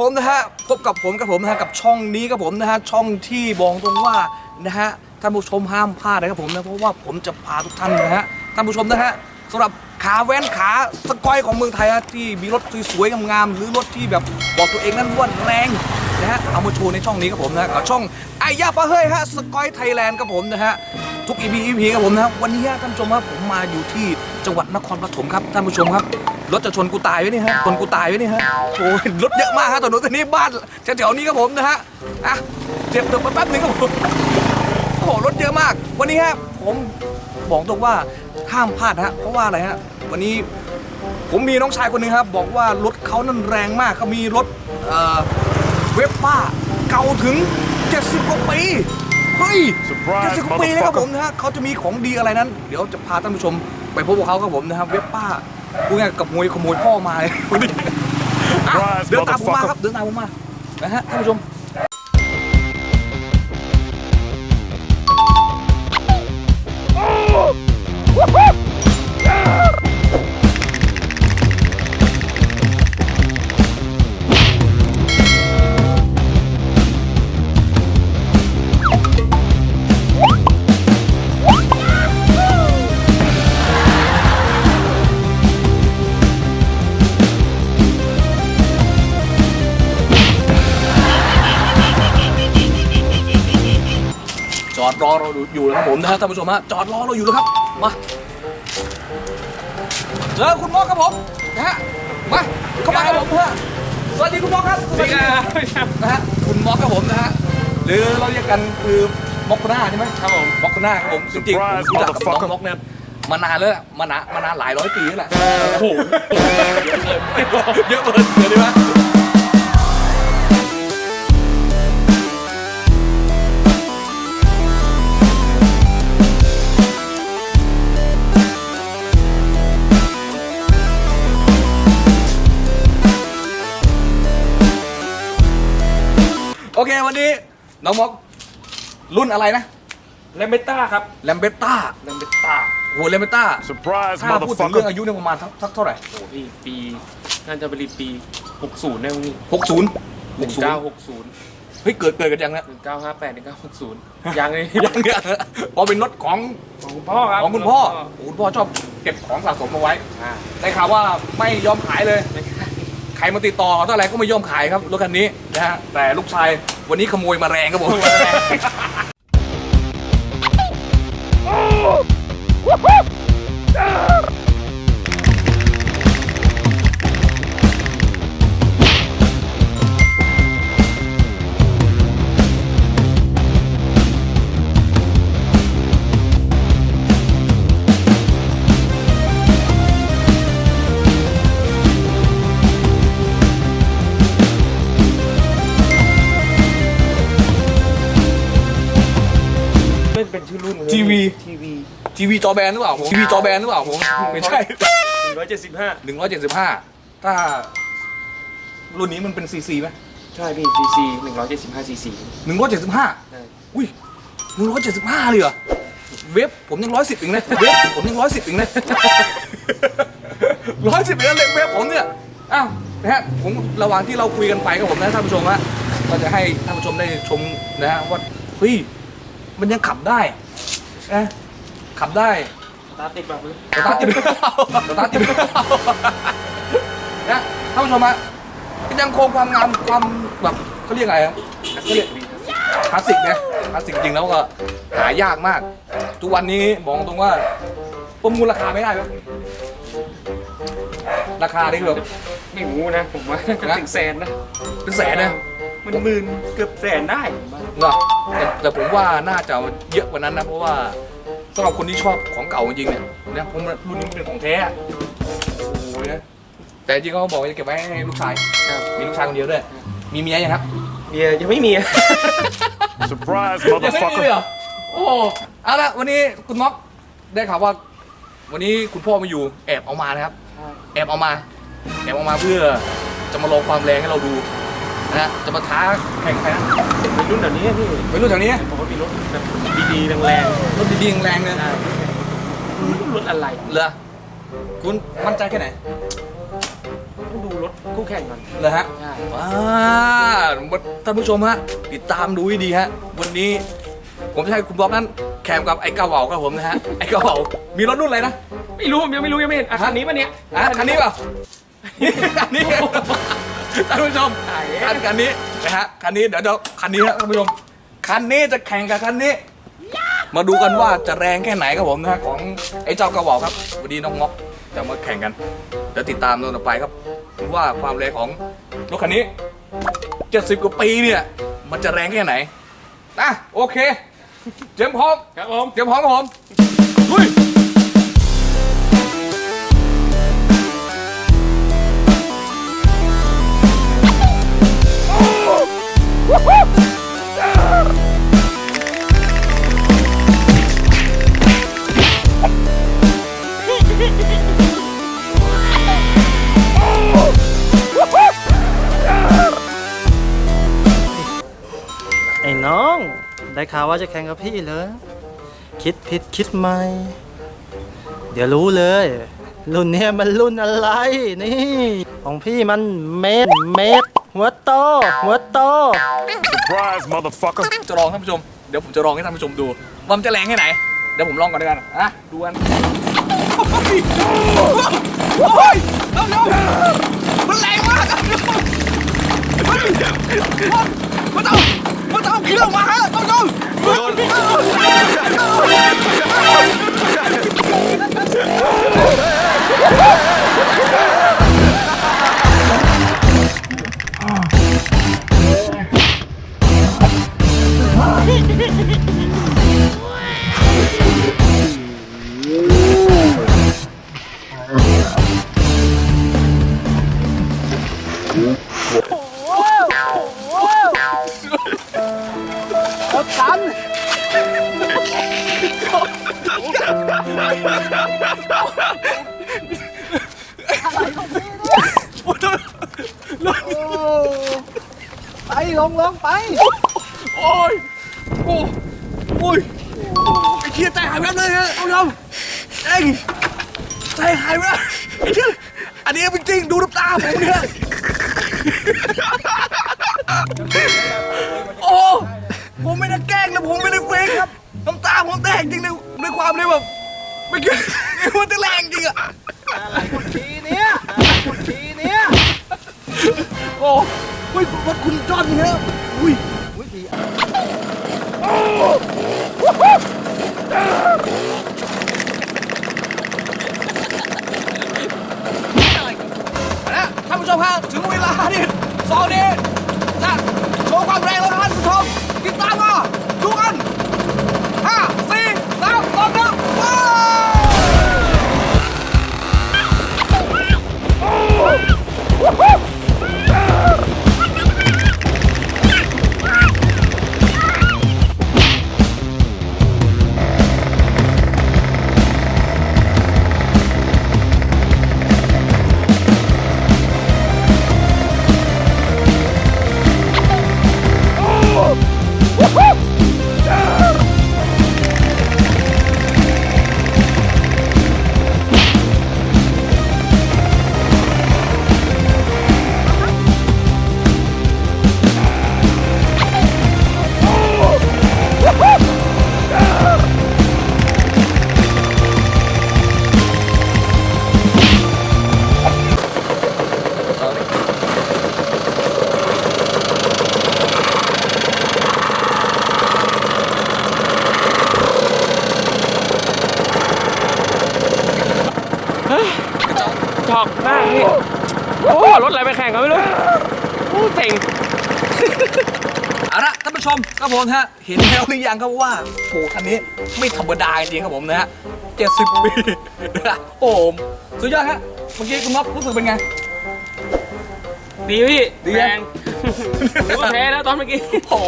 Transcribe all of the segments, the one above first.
ผมนะฮะพบกับผมกับผมนะฮะกับช่องนี้ครับผมนะฮะช่องที่บอกตรงว่านะฮะท่านผู้ชมห้ามพลาดนะครับผมนะเพราะว่าผมจะพาทุกท่านนะฮะท่านผู้ชมนะฮะสำหรับขาแว้นขาสกอยของเมืองไทยฮะที่มีรถสวยๆงามๆหรือรถที่แบบบอกตัวเองนั้นว่าแรงนะฮะเอามาโชว์ในช่องนี้ครับผมนะกับช่องไอ้ยาปะเฮ้ยฮะสกอยไทยแลนด์ครับผมนะฮะทุก EP EP ครับผมนะฮะวันนี้ฮะท่านผู้ชมครับผมมาอยู่ที่ จังหวัดนครปฐมครับท่านผู้ชมครับ รถจะชนกูตายไว้นี่ฮะชนกูตายไว้นี่ฮะโอ้ยรถเยอะมากฮะถนนเส้นนี้บ้านแถวๆนี้ครับผมนะฮะอะเจ็บตัวแป๊บนึงครับผมโอ้โหรถเยอะมาก วันนี้ฮะผมบอกตรงว่าห้ามพลาดฮะเพราะว่าอะไรฮะวันนี้ผมมีน้องชายคนหนึงครับ บอกว่ารถเขานั่นแรงมากเขามีรถเอ่อเวฟป้าเก่าถึง 70กว่าปีเฮ้ย Surprise, 70กว่าปีเลยครับผม motherfucker นะฮะเขาจะมีของดีอะไรนั้น เดี๋ยวจะพาท่านผู้ชม ไปพบกับเขาครับผมนะครับ เว็บป้าพูดง่ายๆกับมวยขโมยพ่อมาเลยวันนี้อะ Surprise, เดินตามผมมา motherfucker ครับเดินตามผมมานะฮะท่านผู้ชม เราอยู่แล้วครับผมนะฮะท่านผู้ชมฮะจอดรอเราอยู่แล้วครับมาเจอคุณมอกครับผมนะฮะมาเข้ามาครับผมฮะสวัสดีคุณมอกครับสวัสดีครับนะฮะคุณมอกครับผมนะฮะหรือเราเรียกกันคือมอกโคน่าใช่ไหมครับผมมอกโคน่าครับผมจริงๆผม Surprise, รู้จักกับน้อง motherfucker มอกเนี่ยมานานแล้วแหละมานานมานานหลายร้อยปีแล้วแหละโอ้โหเยอะเกินเดี๋ยวดีไหม โอเควันนี้น้องมอกรุ่นอะไรนะแลมเบต้าครับแลมเบตต้าแลมเบต้าโหแลมเบตต้า Surprise, ถ้าพูดถึงเรื่อง motherfucker. อายุเนี่ยประมาณสักสักเท่าไหร่โอ้โหพี่ปีน่าจะเป็นปี 60แน่มั้งนี่หกศูนย์หกศูนย์1960 เฮ้ยเกิดเกิดกันยังนะ1958 1960 ยังเลยยังเนี่ยพอเป็นรถของของคุณพ่อครับของคุณพ่อคุณพ่อชอบเก็บของสะสมเอาไว้อ่าได้ข่าวว่าไม่ยอมขายเลย ใครมาติดต่อเท่าไหร่ก็ไม่ยอมขายครับรถคันนี้นะฮะแต่ลูกชายวันนี้ขโมยมาแรงครับผม เป็นชื่อรุ่นเลยทีวีทีวีทีวีจอแบนหรือเปล่าผมทีวีจอแบนหรือเปล่าผมไม่ใช่175 175 ถ้า รุ่นนี้มันเป็นซีซีไหมใช่พี่ซีซี175ซีซี175ใช่อุ้ย175เลยเหรอเว็บผมยังร้อยสิบเองนะเว็บผมยังร้อยสิบเองนะร้อยสิบเองนะเลยเว็บผมเนี่ยอ้าวนะฮะผมระหว่างที่เราคุยกันไปกับผมนะท่านผู้ชมฮะก็จะให้ท่านผู้ชมได้ชมนะฮะว่าเฮ้ย มันยังขับได้นะขับได้สตาร์ทติดแบบนี้สตาร์ทติดสตาร์ทติดนะท่านผู้ชมฮะยังคงความงามความแบบเขาเรียกอะไรอะเขาเรียกคลาสสิกนะคลาสสิกจริงแล้วก็หายากมาก ทุกวันนี้บอกตรงว่าประมูลราคาไม่ได้ครับราคานี่คือแบบไม่รู้นะ ผมว่าน่าจะนะถึงแสนนะเป็นแสนนะ มันหมื่นเกือบแสนได้ผมว่า เหรอแต่แต่ผมว่าน่าจะเยอะกว่านั้นนะเพราะว่าสำหรับคนที่ชอบของเก่าจริงๆเนี่ยนะผมว่ารุ่นนี้มันเป็นของแท้อะโอ้ยนะแต่จริงๆเขาบอกว่าจะเก็บไว้ให้ลูกชายครับมีลูกชายคนเดียวด้วยมีเมียยังครับเมียยังไม่มี Surprise, ยังไม่มี motherfucker. เหรอโอ้เอาละวันนี้คุณม็อกได้ข่าวว่า วันนี้คุณพ่อไมาอยู่แอบเอามานะครับ แอบเอามา แอบเอามาเพื่อจะมาลองความแรงให้เราดู นะฮะจะมาท้าแข่งใครนะเป็นรุ่นแบบนี้พี่ไม่รู้แถวนี้ผมว่ามีรถแบบดีๆแรงรถดีๆแรงๆเลยๆได้รถอะไรเหรอคุณมั่นใจแค่ไหนต้องดูรถถคู่แข่งก่อนเลยฮะใช่ว้าท่านผู้ชมฮะติดตามดูให้ดีฮะ วันนี้ผมจะให้คุณบ๊อบนั้นแข่งกับไอ้เกาเหวาครับผมนะฮะไอ้เกาเหวามีรถรุ่นอะไรนะไม่รู้ผมยังไม่รู้ยังไม่เห็นอะคันนี้ปะเนี่ยอะคันนี้เปล่าคันนี้ ท่านผู้ชมคันคันนี้นะฮะคันนี้เดี๋ยวเดี๋ยวคันนี้ฮะท่านผู้ชมคันนี้จะแข่งกับคันนี้ มาดูกันว่าจะแรงแค่ไหนครับผมนะฮะของไอ้เจ้ากระบอกครับวันนี้น้องม็อกจะมาแข่งกันเดี๋ยวติดตามตอนต่อไปครับว่าความแรงของรถคันนี้70กว่าปีเนี่ยมันจะแรงแค่ไหนอะโอเค เตรียมพร้อมครับผมเตรียมพร้อมครับผมลุย ไอ้น้อง ได้ข่าวว่าจะแข่งกับพี่เหรอคิดผิดคิดใหม่ เดี๋ยวรู้เลย รุ่นเนี้ยมันรุ่นอะไร นี่ ของพี่มันเมตรเมตร หัวโต หัวโต Surprise, motherfucker. จะลองท่านผู้ชม เดี๋ยวผมจะลองให้ท่านผู้ชมดูว่ามันจะแรงแค่ไหน เดี๋ยวผมลองก่อนด้วยกันอะดูกันโอ้ยโอ้ยท่านผู้ชมมันแรงมากท่านผู้ชมมันมันเอามันเอาเครื่องมาฮะท่านผู้ชม ลงลงไป โอ้ยโอ้โอ้ยไอ้เทียใจหายแวบเลยฮะท่านผู้ชมเอ้ยใจหายแวบไอ้เทียอันนี้จริงๆดูน้ำตาผมเนี่ยโอ้ผมไม่ได้แกล้งนะผมไม่ได้เฟกครับน้ำตาผมแตกจริงในในความเลยแบบไม่คิดมันจะแรงจริงอะทีเนี้ยทีเนี้ยโอ้ เฮ้ยรถคุณจอนเนี่ยอุ้ยนะท่านผู้ชมครับถึงเวลาที่สองนี้จะ ระจอกจอกมากพี่โอ้รถอะไรไปแข่งกันไม่รู้โอ้เจ๋งเอาละท่านผู้ชมครับผมฮะเห็นแล้วหรือยังครับว่าโหคันนี้ไม่ธรรมดาจริงๆครับผมนะฮะ70ปีนะฮะโอ้โหสุดยอดฮะเมื่อกี้คุณน็อปรู้สึกเป็นไง ดีพี่ดีแรอะงผมว่าแพ้แล้วตอนเมื่อกี้ โอ้โห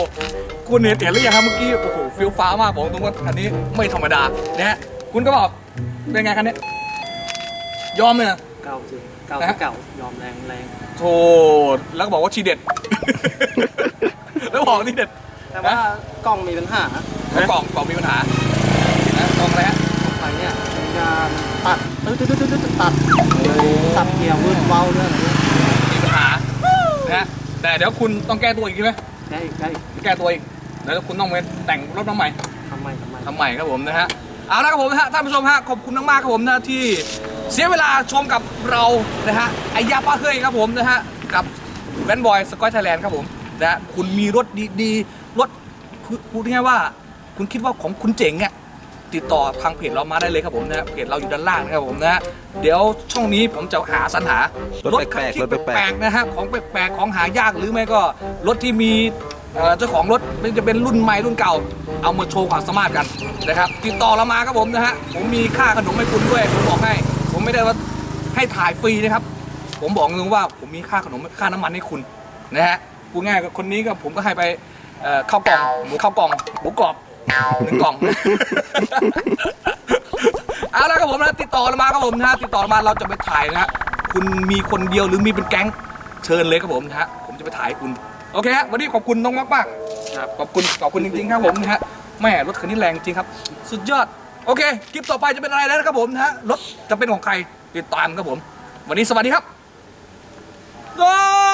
คุณเห็นเห็นหรือยังครับเมื่อกี้โอ้โหฟิลฟ้ามากบอกตรงว่าคันนี้ไม่ธรรมดานะฮะคุณก็บอกเป็นไงคันนี้ยอมเลยนะ เก่าจริงเก่านะเก่ายอมแรงแรงโธ่แล้วก็บอกว่าชีเด็ด แล้วบอกที่เด็ด แต่ว่ากล้องมีปัญหาแล้วกล่องกล่องมีปัญหานะกล่องอะไรฮะไปเนี่ยมันจะตัดตึ๊ดตึ๊ดตึ๊ดตึ๊ดตัดเลยสับเกียร์วืดเว้าเรื่องอะไรเนี่ยแต่เดี๋ยวคุณต้องแก้ตัวอีกใช่ไหมได้ได้แก้ตัวอีกเดี๋ยวคุณต้องไปแต่งรถน้ำใหม่ทำไมทำไมทำใหม่ครับผมนะฮะเอาละครับผมนะฮะท่านผู้ชมฮะขอบคุณมากๆครับผมนะที่ เสียเวลาชมกับเรานะฮะไอยาป้าเฮ้ยครับผมนะฮะกับแวนบอยสกอยไทยแลนด์ครับผมนะฮะคุณมีรถดีๆรถพูดพูดง่ายๆว่า คุณคิดว่าของคุณเจ๋งอะติดต่อทางเพจเรามาได้เลยครับผมนะฮะเพจเราอยู่ด้านล่างนะครับผมนะฮะเดี๋ยวช่องนี้ผมจะหาสรรหารถแปลกๆที่รถแปลกๆแปลกๆนะฮะของแปลกๆของหายากหรือไม่ก็รถที่มีเอ่อเจ้าของรถมันจะเป็นรุ่นใหม่รุ่นเก่า เอามาโชว์ความสามารถกันนะครับ ติดต่อเรามาครับผมนะฮะผมมีค่าขนมให้คุณด้วยผมบอกให้ ผมไม่ได้ว่าให้ถ่ายฟรีนะครับ ผมบอกตรงๆว่าผมมีค่าขนมค่าน้ำมันให้คุณนะฮะพูดง่ายกับคนนี้ก็ผมก็ให้ไปเอ่อข้าวกล่องหมูข้าวกล่องหมูกรอบหนึ่งกล่อง เอาละครับผมนะติดต่อเรามาครับผมนะฮะติดต่อมาเราจะไปถ่ายนะฮะคุณมีคนเดียวหรือมีเป็นแก๊งเชิญเลยครับผมนะฮะผมจะไปถ่ายให้คุณโอเคฮะวันนี้ขอบคุณน้องมากมากๆครับขอบคุณขอบคุณจริงๆครับผมนะฮะแม่รถคันนี้แรงจริงครับ สุดยอด โอเคคลิปต่อไปจะเป็นอะไรแล้วนะครับผมนะฮะรถจะเป็นของใครติดตามครับผม วันนี้สวัสดีครับ Go!